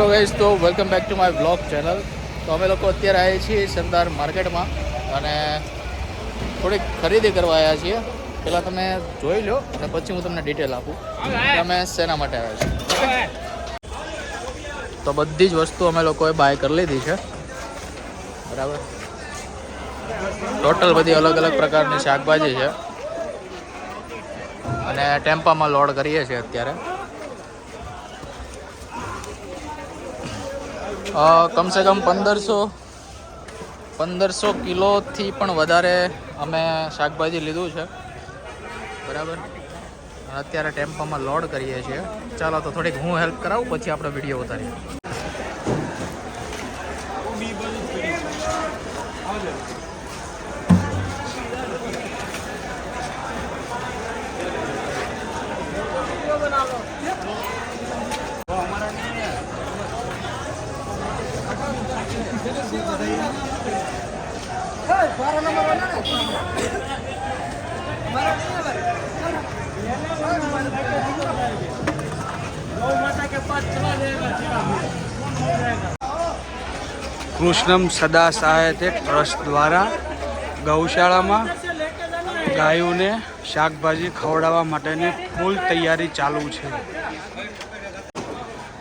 Hello guys તો welcome back to my blog channel. તો અમે લોકો અત્યારે આવીએ છીએ સરદાર માર્કેટમાં અને થોડીક ખરીદી કરવા આવ્યા છીએ. પહેલાં તમે જોઈ લો અને પછી હું તમને ડિટેલ આપું. તમે અમે શેના માટે આવ્યા છીએ? તો બધી જ વસ્તુ અમે લોકોએ બાય કરી લીધી છે. બરાબર? ટોટલ બધી અલગ અલગ પ્રકારની શાકભાજી છે. અને ટેમ્પામાં લોડ કરીએ છીએ અત્યારે. કમસે કમ પંદરસો પંદરસો કિલોથી પણ વધારે અમે શાકભાજી લીધું છે. બરાબર? અત્યારે ટેમ્પામાં લોડ કરીએ છીએ. ચાલો તો થોડીક હું હેલ્પ કરાવું, પછી આપણે વીડિયો ઉતારીએ. કૃષ્ણમ સદા સહાયતે ટ્રસ્ટ દ્વારા ગૌશાળામાં ગાયોને શાકભાજી ખવડાવવા માટેની ફૂલ તૈયારી ચાલુ છે.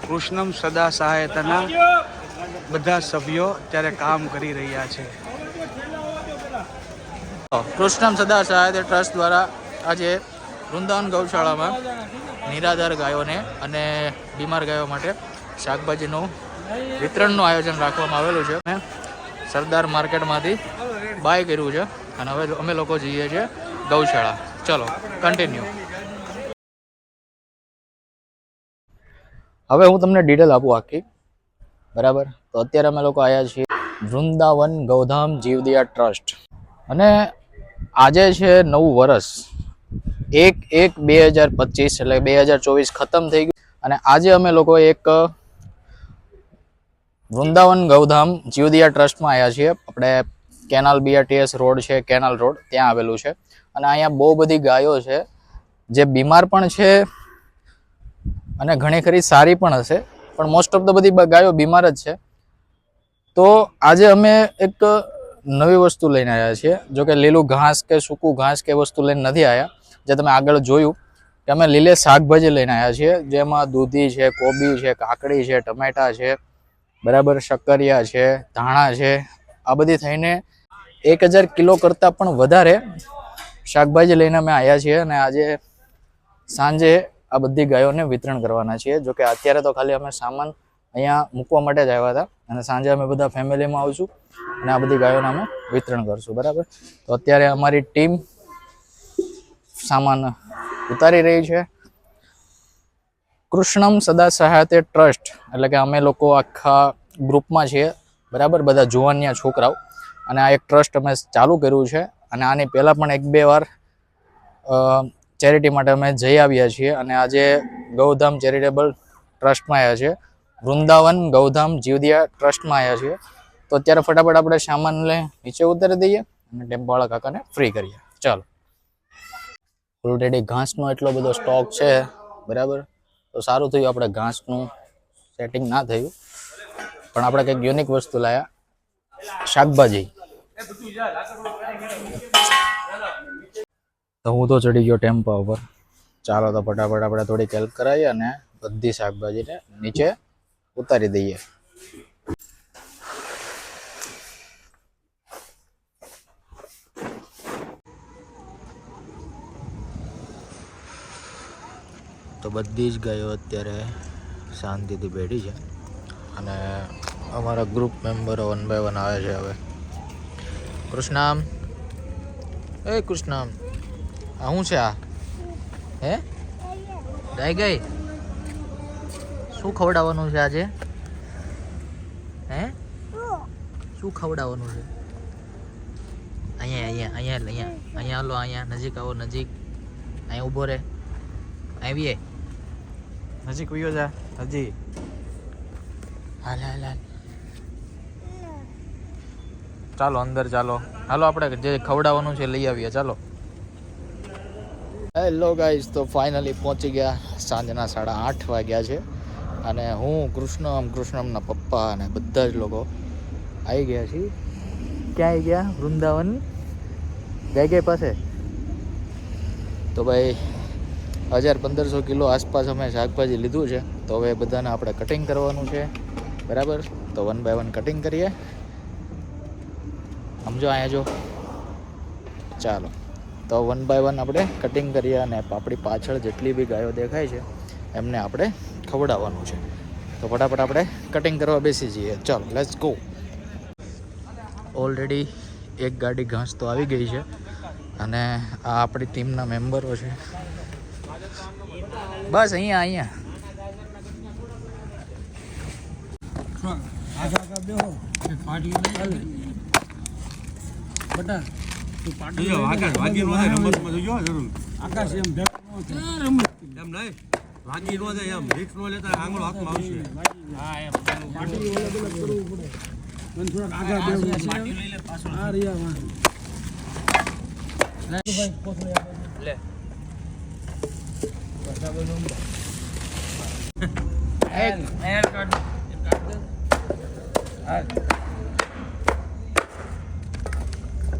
કૃષ્ણમ સદા સહાયતાના બધા સભ્યો અત્યારે કામ કરી રહ્યા છે. કૃષ્ણમ સદા સહાયતા ટ્રસ્ટ દ્વારા આજે વૃંદાવન ગૌશાળામાં નિરાધાર ગાયોને અને બીમાર ગાયો માટે શાકભાજીનું વિતરણનું આયોજન રાખવામાં આવેલું છે. અને સરદાર માર્કેટમાંથી બાય કર્યું છે અને હવે અમે લોકો જઈએ છીએ ગૌશાળા. ચલો કન્ટિન્યુ હવે હું તમને ડિટેલ આપું આખી. બરાબર? તો અત્યારે અમે લોકો આવ્યા છીએ વૃંદાવન ગૌધામ જીવદિયા ટ્રસ્ટ. અને આજે છે નવું વર્ષ એક એક બે હજાર પચીસ એટલે બે હજાર ચોવીસ ખતમ થઈ ગયું. અને આજે અમે લોકો એક વૃંદાવન ગૌધામ જીવદિયા ટ્રસ્ટમાં આવ્યા છીએ. આપણે કેનાલ બીઆરટીએસ રોડ છે, કેનાલ રોડ, ત્યાં આવેલું છે. અને અહીંયા બહુ બધી ગાયો છે. જે બીમાર પણ છે અને ઘણી ખરી સારી પણ હશે. પણ મોસ્ટ ઓફ ધ બધી ગાયો બીમાર જ છે. તો આજે અમે એક નવી વસ્તુ લઈને આવ્યા છીએ. જો કે લીલું ઘાસ કે સૂકું ઘાસ કે વસ્તુ લઈને નથી આવ્યા. જે તમે આગળ જોયું કે અમે લીલે શાકભાજી લઈને આવ્યા છીએ. જેમાં દૂધી છે, કોબી છે, કાકડી છે, ટમેટા છે, બરાબર શક્કરિયા છે, ધાણા છે. આ બધી થઈને એક હજાર કિલો કરતાં પણ વધારે શાકભાજી લઈને અમે આવ્યા છીએ અને આજે સાંજે આ બધી ગાયોને વિતરણ કરવાના છીએ. જોકે અત્યારે તો ખાલી અમે સામાન અહીંયા મૂકવા માટે જ આવ્યા હતા. અને સાંજે અમે બધા ફેમિલીમાં આવશું અને આ બધી ગાયોને અમે વિતરણ કરશું, બરાબર? તો અત્યારે અમારી ટીમ સામાન ઉતારી રહી છે. કૃષ્ણમ સદા સહાયતે ટ્રસ્ટ, એટલે કે અમે લોકો આખા ગ્રુપમાં છીએ, બરાબર? બધા જુવાનિયા છોકરાઓ. અને આ એક ટ્રસ્ટ અમે ચાલુ કર્યું છે અને આની પહેલાં પણ એક બે વાર ચેરિટી માટે અમે જઈ આવ્યા છીએ. અને આજે ગૌધામ ચેરિટેબલ ટ્રસ્ટમાં આવ્યા છે વૃંદાવન, ગૌધામ, જીવદિયા ટ્રસ્ટમાં આવ્યા છીએ. તો અત્યારે ફટાફટ આપણે સામાન લઈ નીચે ઉતારી દઈએ અને ટેમ્પોવાળા કાકાને ફ્રી કરીએ. ચાલો. ઓલરેડી ઘાસનો એટલો બધો સ્ટોક છે. બરાબર? તો સારું થયું આપણે ઘાસનું સેટિંગ ના થયું. પણ આપણે કંઈક યુનિક વસ્તુ લાયા. શાકભાજી. તો હું તો ચડી ગયો ટેમ્પા ઉપર. ચાલો તો ફટાફટ આપણે થોડીક હેલ્પ કરાવીએ અને બધી શાકભાજીને નીચે ઉતારી દઈએ. તો બધી જ ગાયો અત્યારે શાંતિથી બેઠી છે. અને અમારા ગ્રુપ મેમ્બરો વન બાય વન આવે છે હવે. કૃષ્ણામ. એ કૃષ્ણામ, આ શું છે આ? હે? ગાય ગઈ? શું ખવડાવવાનું છે આજે? હે? શું ખવડાવવાનું છે? અહીંયા અહીંયા અહીંયા અહીંયા. અહીંયા હાલો અહીંયા. નજીક આવો નજીક. અહીંયા ઊભો રહે. આવીએ. નજીક વયો જા હજી. હાલ હાલ હાલ. ચાલો અંદર ચાલો. હાલો આપણે જે ખવડાવવાનું છે લઈ આવીએ. ચાલો. હેલો ગાઈઝ તો ફાઇનલી પહોંચી ગયા સાંજના સાડા આઠ વાગ્યા છે. અને હું કૃષ્ણમ કૃષ્ણમના પપ્પા અને બધા જ લોકો આવી ગયા છીએ. ક્યાં આવી ગયા? વૃંદાવન. ગાય ગાય પાસે? તો ભાઈ, હજાર પંદરસો કિલો આસપાસ અમે શાકભાજી લીધું છે. તો હવે બધાને આપણે કટિંગ કરવાનું છે. બરાબર? તો વન બાય વન કટિંગ કરીએ. સમજો અહીંયા જો. ચાલો. તો વન બાય વન આપણે કટિંગ કરીએ અને આપણી પાછળ જેટલી બી ગાયો દેખાય છે, એમને આપણે ખવડાવવાનું છે તો ફટાફટ આપણે કટિંગ કરવા બેસી જઈએ ચાલો લેટ્સ ગો ઓલરેડી એક ગાડી ઘાસ તો આવી ગઈ છે અને આ આપણી ટીમના મેમ્બરો છે બસ અહીંયા અહીંયા જોજો, વાગા- વાગી નો જાય. એમ. વાગી નો એમ, લેતા આંગળો હાથમાં આવશે.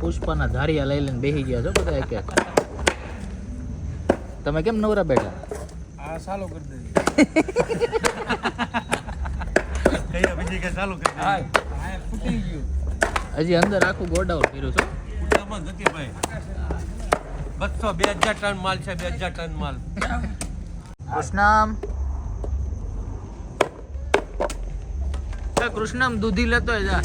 પુષ્પાના ધારિયા લઈ લઈને બેસી ગયા છો બધા એક એક. તમે કેમ નવરા બેઠા? આ સાલો કરી દે બીજી કે ચાલુ કરી દે. ફૂટી ગયું. હજી અંદર આખું ગોડાઉન કર્યું છો. ઉડામાં નથી ભાઈ. બસો બે હજાર ટન માલ છે બે હજાર ટન માલ. કૃષ્ણમ. કૃષ્ણમ દૂધી લેતો જા.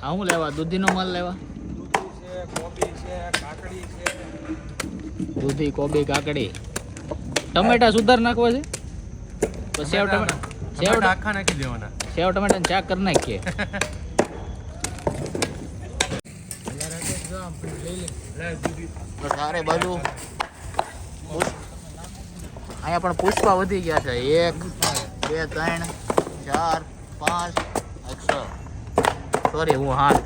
હા હું લેવા? દૂધીનો માલ લેવા છે કોબી છે કાકડી છે દૂધી કોબી કાકડી. ટમેટા સુધાર નાખવા છે? તો સેવ ટમેટા સેવ આખા નાખી દેવાના. સેવ ટમેટા ચા કરી નાખીએ. તો સારે બાજુ અહીંયા પણ પુષ્પા વધી ગયા છે. એક બે ત્રણ ચાર પાંચ એક છ. સોરી હું હાથ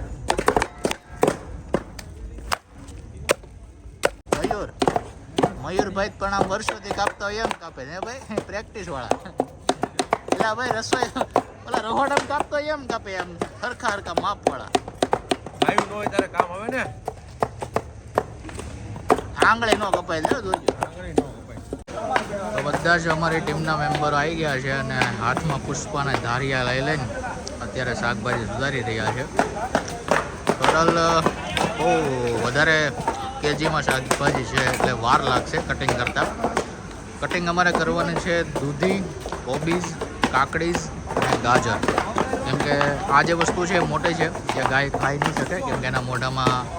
મયુરભાઈ પણ આમ વર્ષોથી કાપતા હોય એમ કાપે ને ભાઈ? પ્રેક્ટિસ વાળા. એટલે ભાઈ રસોઈ ઓલા રહોડામ કાપતો હોય એમ કાપે એમ હરખા હરખા માપ વાળા. ગાયું ન હોય ત્યારે કામ આવે ને? આંગળે નો કપાય લે જોજો. તો બધા જ અમારી ટીમના મેમ્બરો આવી ગયા છે અને હાથમાં પુષ્પાને ધારિયા લઈ લઈને અત્યારે શાકભાજી સુધારી રહ્યા છે. ટોટલ બહુ વધારે કેજીમાં શાકભાજી છે એટલે વાર લાગશે કટિંગ કરતાં. કટિંગ અમારે કરવાની છે દૂધી કોબીઝ કાકડીઝ અને ગાજર. કેમ કે આ જે વસ્તુ છે એ મોટી છે, જે ગાય ખાઈ નહીં શકે, કેમ કે એના મોઢામાં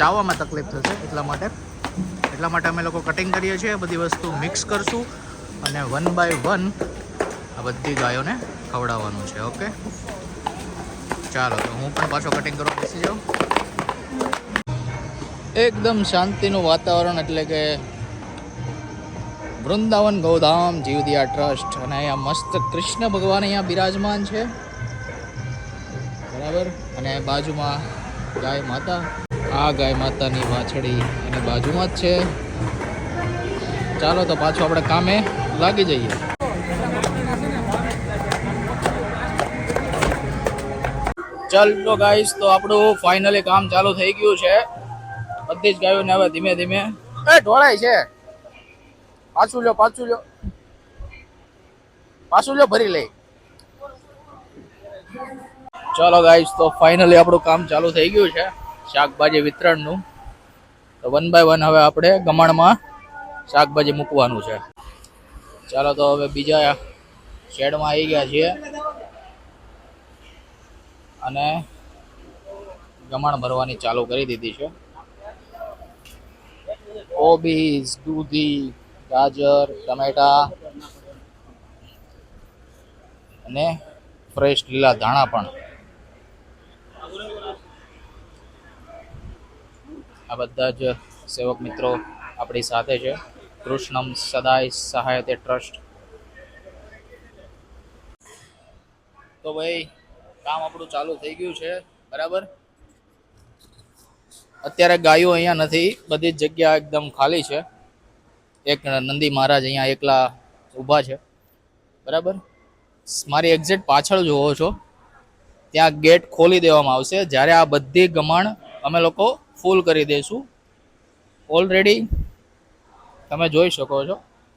ચાવવામાં તકલીફ થશે એટલા માટે. એટલા માટે અમે લોકો કટિંગ કરીએ છીએ બધી વસ્તુ મિક્સ કરશું અને વન બાય વન આ બધી ગાયોને ખવડાવવાનું છે ઓકે ચાલો, તો હું પણ પાછો કટિંગ કરવા બેસી જાઉં. એકદમ શાંતિનું વાતાવરણ એટલે કે વૃંદાવન, ગૌધામ, જીવદિયા ટ્રસ્ટ અને અહીંયા મસ્ત કૃષ્ણ ભગવાન અહીંયા બિરાજમાન છે. બરાબર? અને બાજુમાં ગાય માતા. આ ગાય માતાની વાછડી એની બાજુમાં જ છે. ચાલો તો પાછું આપણે કામે લાગી જઈએ. ચાલ તો ગાઈસ, તો આપણું ફાઇનલી કામ ચાલુ થઈ ગયું છે. બધી જ ગાયોને હવે ધીમે ધીમે. એ ઢોળાય છે. પાછું લ્યો પાછું લ્યો. પાછું લ્યો ભરી લઈ. ચાલો ગાઈસ તો ફાઇનલી આપણું કામ ચાલુ થઈ ગયું છે. શાકભાજી વિતરણનું. તો વન બાય વન હવે આપણે ગમાણમાં શાકભાજી મૂકવાનું છે. ચાલો તો હવે બીજા શેડમાં આવી ગયા છીએ. અને ગમાણ ભરવાની ચાલુ કરી દીધી છે. કોબીઝ દૂધી, ગાજર, ટમેટા અને ફ્રેશ લીલા ધાણા પણ. આ બધા જ સેવક મિત્રો આપણી સાથે છે. કૃષ્ણમ સદાય સહાયતે ટ્રસ્ટ. તો ભાઈ, કામ આપણું ચાલુ થઈ ગયું છે. બરાબર? અત્યારે ગાયો અહીંયા નથી, બધી જ જગ્યા એકદમ ખાલી છે. એક નંદી મહારાજ અહીંયા એકલા ઊભા છે. બરાબર? મારી એક્ઝેક્ટ પાછળ જુઓ છો. ત્યાં ગેટ ખોલી દેવામાં આવશે. જ્યારે આ બધી ગમણ અમે લોકો ફૂલ કરી દઈશું. ઓલરેડી તમે જોઈ શકો છો.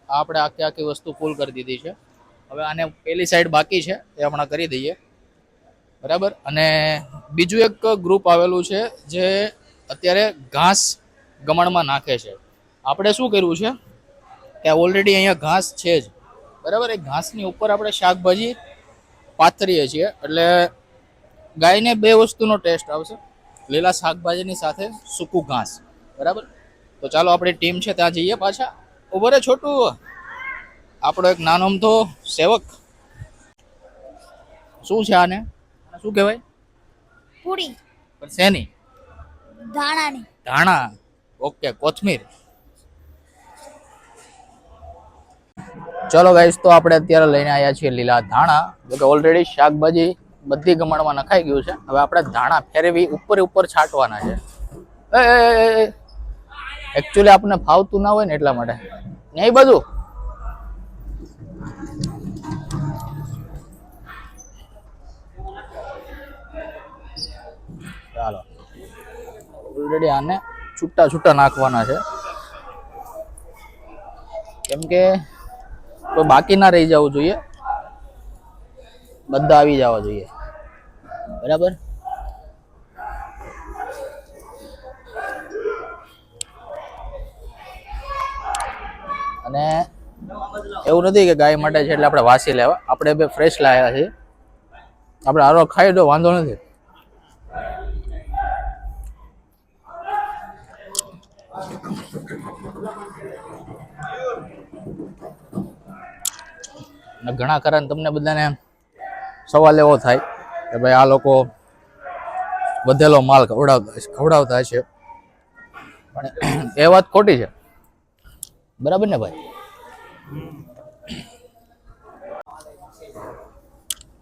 આ આપણે આખી આખી વસ્તુ ફૂલ કરી દીધી છે. હવે આને પેલી સાઈડ બાકી છે, એ હમણાં કરી દઈએ. બરાબર? અને બીજું એક ગ્રુપ આવેલું છે જે અત્યારે ઘાસ ગમણમાં નાખે છે. આપણે શું કર્યું છે? કે ઓલરેડી અહીંયા ઘાસ છે જ. બરાબર? એ ઘાસની ઉપર આપણે શાકભાજી પાથરીએ છીએ. એટલે ગાયને બે વસ્તુનો ટેસ્ટ આવશે. લીલા શાકભાજીની સાથે સૂકું ઘાસ. બરાબર? તો ચાલો આપણી ટીમ છે ત્યાં જઈએ પાછા. ઉભરે છોટું. આપણો એક નાનો અમથો સેવક. શું છે આને શું કહેવાય? પૂરી. પણ શેની? ધાણાની. ધાણા? ઓકે, કોથમીર. ચલો ગાઈસ તો આપણે અત્યારે લઈને આવ્યા છીએ લીલા ધાણા. જો કે ઓલરેડી શાકભાજી બધી ગમણમાં નખાઈ ગયું છે. હવે આપણે ધાણા ફેરવી ઉપર ઉપર છાંટવાના છે. એકચ્યુઅલી આપણને ફાવતું ના હોય ને એટલા માટે. નહીં બધું ચાલો ઓલરેડી આને છૂટા છૂટા નાખવાના છે. કેમ કે કોઈ બાકી ના રહી જવું જોઈએ. બધા આવી જવા જોઈએ. બરાબર? અને એવું નથી કે ગાય માટે છે એટલે આપણે વાસી લેવા. આપણે બે ફ્રેશ લાવ્યા છીએ. આપણે આરો ખાઈ તો વાંધો નથી. અને ઘણા ખરા તમને બધાને સવાલ એવો થાય કે ભાઈ આ લોકો વધેલો માલ ખવડાવતા ખવડાવતા છે પણ એ વાત ખોટી છે. બરાબર ને ભાઈ?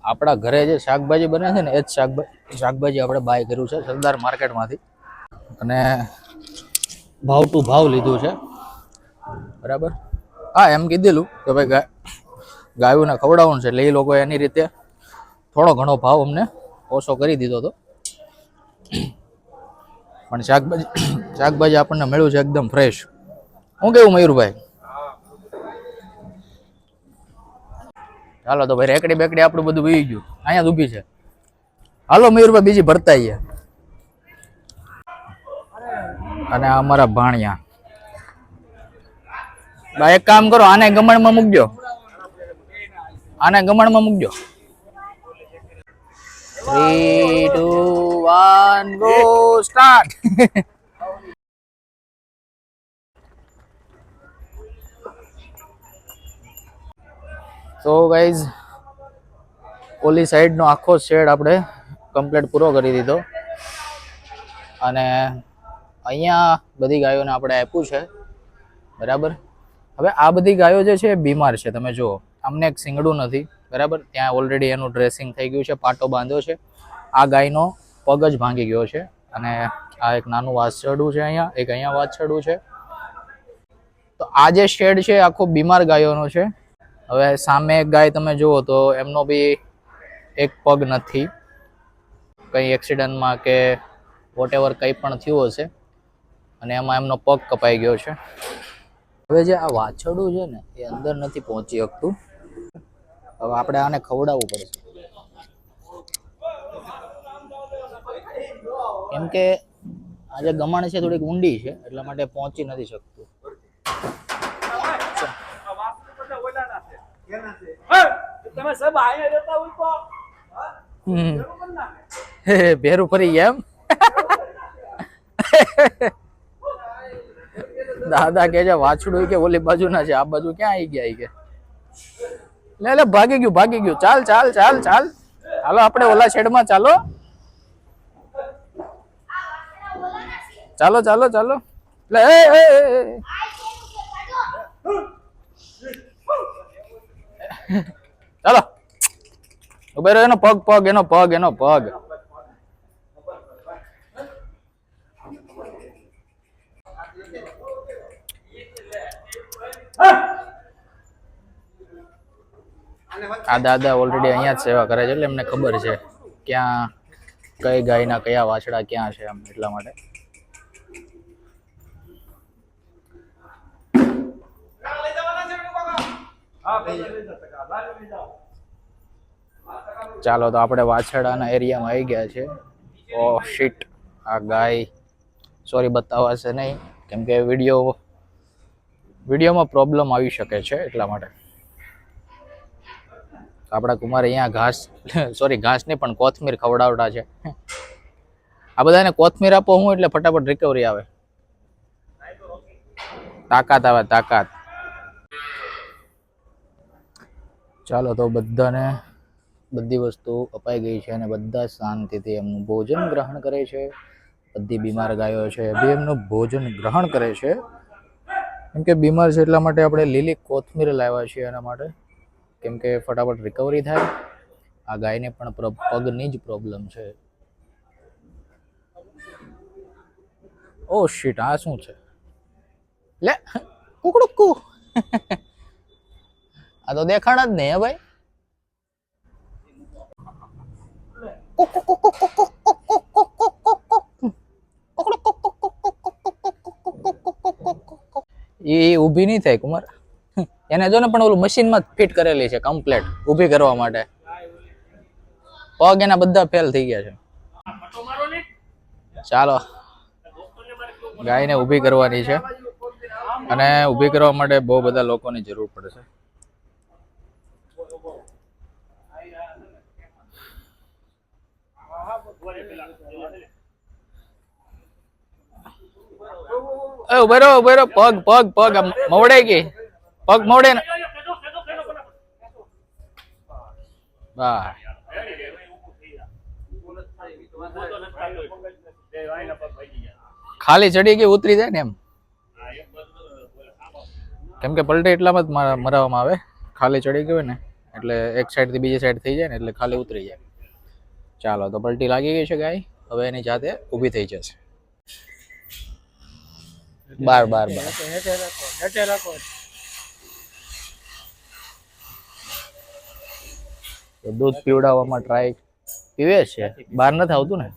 આપણા ઘરે જે શાકભાજી બને છે ને, એ જ શાકભાજી શાકભાજી આપણે બાય કર્યું છે સરદાર માર્કેટમાંથી અને ભાવ ટુ ભાવ લીધું છે. બરાબર? હા, એમ કીધેલું કે ભાઈ ગાયોને ખવડાવવાનું છે એટલે એ લોકો એની રીતે થોડો ઘણો ભાવ અમને ઓછો કરી દીધો હતો. પણ શાકભાજી શાકભાજી આપણને મળ્યું છે એકદમ ફ્રેશ હું કેવું મયુરભાઈ? ચાલો તો ભાઈ રેકડી બેકડી આપણું બધું વી ગયું. અહીંયા જ છે. હાલો મયુરભાઈ, બીજી ભરતા અને અમારા ભાણિયા. બા, એક કામ કરો, આને ગમણમાં મૂકજો. આને ગમણમાં મૂકજો. Three two one go start તો ગાઈઝ ઓલી સાઈડનો આખો શેડ આપણે કમ્પ્લીટ પૂરો કરી દીધો. અને અહીંયા બધી ગાયોને આપણે આપ્યું છે. બરાબર? હવે આ બધી ગાયો જે છે બીમાર છે, તમે જુઓ. અમને એક સિંગડું નથી, બરાબર? ત્યાં ઓલરેડી એનું ડ્રેસિંગ થઈ ગયું છે, પાટો બાંધ્યો છે. આ ગાયનો પગ જ ભાંગી ગયો છે. અને આ એક નાનું વાછરડું છે અહીંયા, એક અહીંયા વાછરડું છે. તો આ જે શેડ છે આખો બીમાર ગાયોનો છે. હવે સામે એક ગાય તમે જુઓ તો એમનો બી એક પગ નથી. કંઈ એક્સિડન્ટમાં કે વોટ એવર કંઈ પણ થયું હશે, અને એમાં એમનો પગ કપાઈ ગયો છે. હવે જે આ વાછરડું છે ને, એ અંદર નથી પહોંચી શકતું. હવે આપણે આને ખવડાવવું પડશે. કેમ કે આ જે ગમણ છે થોડીક ઊંડી છે, એટલા માટે પહોંચી નથી શકતું. ભેરું ફરી ગયા એમ? દાદા કે છે, વાછડું કે ઓલી બાજુ ના છે, આ બાજુ ક્યાં આવી ગયા કે? લે લે, ભાગી ગયું ભાગી ગયું. ચાલ ચાલ ચાલ ચાલ. હાલો આપણે ઓલા શેડમાં ચાલો. ચાલો ચાલો ચાલો. લે ચાલો. ઉભે રહ્યો એનો પગ પગ, એનો પગ એનો પગ. Ah! આ દાદા ઓલરેડી અહીંયા જ સેવા કરે છે એટલે એમને ખબર છે ક્યાં, કઈ ગાયના કયા વાછડા ક્યાં છે એમ એટલા માટે. ચાલો તો આપણે વાછડાના એરિયામાં આવી ગયા છે. ઓ શીટ આ ગાય. સોરી બતાવાશે નહીં. કેમ કે વીડિયો વિડીયોમાં પ્રોબ્લેમ આવી શકે છે એટલા માટે. આપણા કુમાર અહીંયા ઘાસ સોરી ઘાસ નહીં પણ કોથમીર ખવડાવડા છે. આ બધાને કોથમીર આપો, હું એટલે ફટાફટ રિકવરી આવે. તાકાત આવે, તાકાત. ચાલો તો બધાને બધી વસ્તુ અપાઈ ગઈ છે અને બધા શાંતિથી એમનું ભોજન ગ્રહણ કરે છે. બધી બીમાર ગાયો છે, બી એમનું ભોજન ગ્રહણ કરે છે. કેમ કે બીમાર છે એટલા માટે આપણે લીલી કોથમીર લાવ્યા છીએ એના માટે. કેમ કે ફટાફટ રિકવરી થાય. આ ગાયને પણ પગની જ પ્રોબ્લેમ છે. ઓ શીટ આ શું છે? લે કુકડુકુ આ તો દેખાણ જ નહીં હે ભાઈ. એ ઊભી નહીં થાય કુમાર. એને જો ને પણ ઓલું મશીનમાં ફિટ કરેલી છે કમ્પ્લેટ ઊભી કરવા માટે. પગ એના બધા ફેલ થઈ ગયા છે. ચાલો. ગાયને ઊભી કરવાની છે. અને ઊભી કરવા માટે બહુ બધા લોકોની જરૂર પડશે એ ઊભો રહો ઊભો રહો પગ પગ. પગ મવડાઈ ગઈ. પગ મોડે ને ખાલી ચડી ગઈ, ઉતરી જાય ને એમ. કેમ કે પલટે એટલામાં જ મરા- મરાવવામાં આવે. ખાલી ચડી ગયું ને, એટલે એક સાઈડથી બીજી સાઈડ થઈ જાય ને, એટલે ખાલી ઉતરી જાય. ચાલો, તો પલટી લાગી ગઈ છે ગાય. હવે એની જાતે ઊભી થઈ જશે. બાર બાર બાર. તો દૂધ પીવડાવવામાં ટ્રાય પીવે છે? બહાર નથી આવતું ને?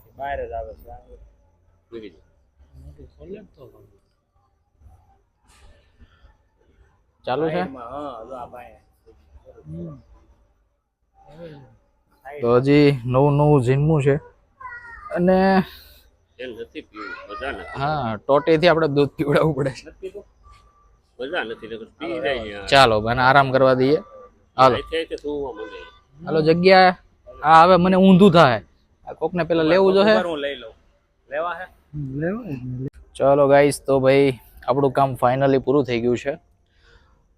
ચાલુ છે? તો હજી નવું નવું જીનમું છે. અને એ હા ટોટેથી આપણે દૂધ પીવડાવવું પડે છે. ચાલો મને આરામ કરવા દઈએ. હાલો. છે કે તું મને. હાલો જગ્યા આ હવે મને ઊંધું થાય. આ કોકને પેલા લેવું જો હે. ચલો ગાઈસ તો ભાઈ આપણું કામ ફાઇનલી પૂરું થઈ ગયું છે.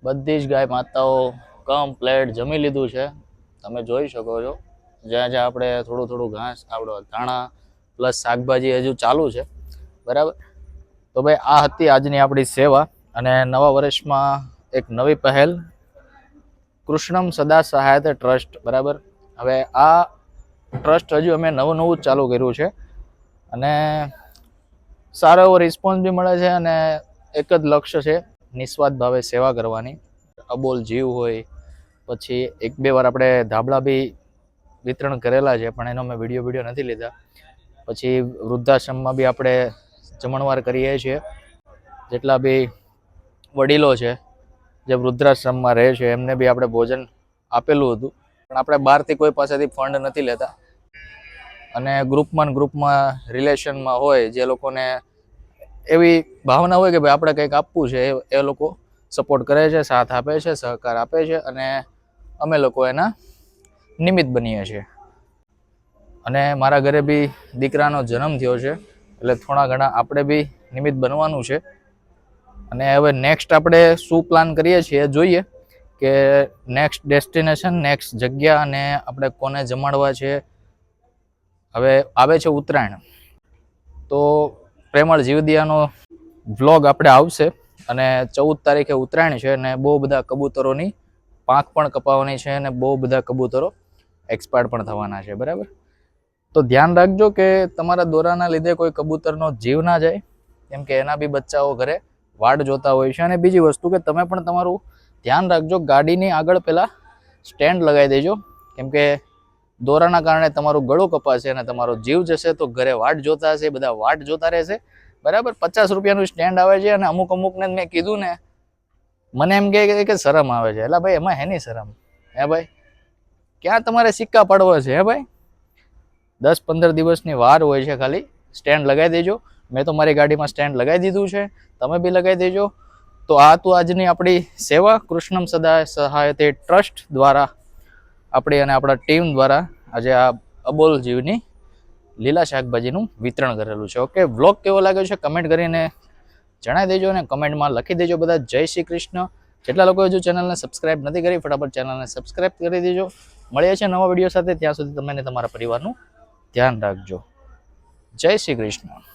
બધી જ ગાય માતાઓ કમ્પ્લેટ જમી લીધું છે. તમે જોઈ શકો છો. જ્યાં જ્યાં આપણે થોડું થોડું ઘાસ આપણો ધાણા પ્લસ શાકભાજી હજુ ચાલુ છે. બરાબર? તો ભાઈ આ હતી આજની આપણી સેવા. અને નવા વર્ષમાં એક નવી પહેલ કૃષ્ણમ સદા સહાયતા ટ્રસ્ટ, બરાબર? હવે આ ટ્રસ્ટ હજુ અમે નવું નવું જ ચાલુ કર્યું છે અને સારો એવો રિસ્પોન્સ બી મળે છે અને એક જ લક્ષ્ય છે નિસ્વાર્થ ભાવે સેવા કરવાની. અબોલ જીવ હોય, પછી એક બે વાર આપણે ધાબળા બી વિતરણ કરેલા છે, પણ એનો મેં વીડિયો વીડિયો નથી લીધા. પછી વૃદ્ધાશ્રમમાં બી આપણે જમણવાર કરીએ છીએ. જેટલા બી વડીલો છે જે વૃદ્ધાશ્રમમાં રહે છે, એમને બી આપણે ભોજન આપેલું હતું. પણ આપણે બહારથી કોઈ પાસેથી ફંડ નથી લેતા. અને ગ્રુપમાં ગ્રુપમાં રિલેશનમાં હોય, જે લોકોને એવી ભાવના હોય કે ભાઈ આપણે કંઈક આપવું છે, એ- લોકો સપોર્ટ કરે છે, સાથ આપે છે, સહકાર આપે છે અને અમે લોકો એના નિમિત્ત બનીએ છીએ. અને મારા ઘરે બી દીકરાનો જન્મ થયો છે, એટલે થોડા ઘણા આપણે બી નિમિત્ત બનવાનું છે. અને હવે નેક્સ્ટ આપણે શું પ્લાન કરીએ છીએ જોઈએ કે નેક્સ્ટ ડેસ્ટિનેશન નેક્સ્ટ જગ્યા અને આપણે કોને જમાડવા છે. હવે આવે છે ઉત્તરાયણ. તો પ્રેમળ જીવદિયાનો વ્લોગ આપણે આવશે અને ચૌદ તારીખે ઉત્તરાયણ છે અને બહુ બધા કબૂતરોની પાંખ પણ કપાવવાની છે અને બહુ બધા કબૂતરો એક્સપાયર્ડ પણ થવાના છે, બરાબર? તો ધ્યાન રાખજો કે તમારા દોરાના લીધે કોઈ કબૂતરનો જીવ ના જાય. કેમ કે એના બી બચ્ચાઓ ઘરે વાટ જોતા હોય છે અને બીજી વસ્તુ કે તમે પણ તમારું ધ્યાન રાખજો, ગાડીની આગળ પહેલાં સ્ટેન્ડ લગાવી દેજો. કેમ કે દોરાના કારણે તમારું ગળું કપાશે અને તમારો જીવ જશે તો ઘરે વાટ જોતા હશે, બધા વાટ જોતા રહેશે. બરાબર? પચાસ રૂપિયાનું સ્ટેન્ડ આવે છે અને અમુક અમુકને મેં કીધું ને, મને એમ કહે કે શરમ આવે છે. એટલે ભાઈ, એમાં હેની શરમ? હે ભાઈ? ક્યાં તમારે સિક્કા પાડવા છે? હે ભાઈ? દસ પંદર દિવસની વાર હોય છે ખાલી. સ્ટેન્ડ લગાવી દેજો. મેં તો મારી ગાડીમાં સ્ટેન્ડ લગાવી દીધું છે. તમે બી લગાવી દેજો. તો આ તો આજની આપણી સેવા કૃષ્ણમ સદાય તે ટ્રસ્ટ દ્વારા આપણી અને આપણા ટીમ દ્વારા આજે આ અબોલ જીવની લીલા શાકભાજીનું વિતરણ કરેલું છે. ઓકે, વ્લોગ કેવો લાગ્યો છે કમેન્ટ કરીને જણાવી દેજો અને કમેન્ટમાં લખી દેજો બધા. જય શ્રી કૃષ્ણ. જેટલા લોકો હજુ ચેનલને સબસ્ક્રાઇબ નથી કરી, ફટાફટ ચેનલને સબસ્ક્રાઇબ કરી દેજો. મળીએ છીએ નવા વીડિયો સાથે. ત્યાં સુધી તમે તમારા પરિવારનું ધ્યાન રાખજો. જય Shri Krishna.